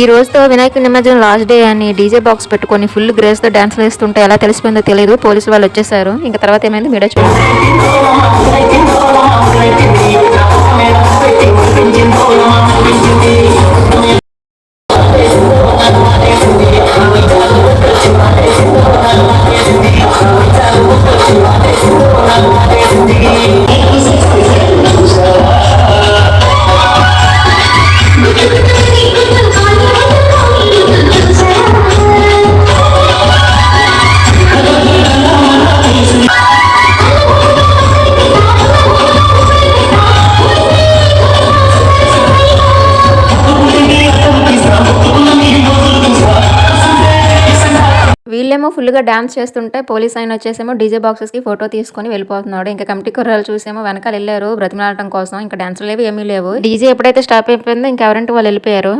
ఈ రోజుతో వినాయక నిమజ్జనం లాస్ట్ డే అని డీజే బాక్స్ పెట్టుకొని ఫుల్ గ్రేస్తో డాన్స్ వేస్తుంటే ఎలా తెలిసిపోయిందో తెలియదు. పోలీసు వాళ్ళు వచ్చేసారు. ఇంకా తర్వాత ఏమైంది? మీరే చూడండి. వీళ్ళేమో ఫుల్గా డ్యాన్స్ చేస్తుంటే పోలీస్ ఆయన వచ్చేసేమో డీజే బాక్సెస్కి ఫోటో తీసుకొని వెళ్ళిపోతున్నాడు. ఇంకా కమిటీ కుర్రాలు చూసేమో వెనకాల వెళ్ళారు బ్రతిమలాడటం కోసం. ఇంకా డ్యాన్స్లు లేవు ఏమీ లేవు. డీజే ఎప్పుడైతే స్టాప్ అయిపోయిందో ఇంకా ఎవరంటే వాళ్ళు వెళ్ళిపోయారు.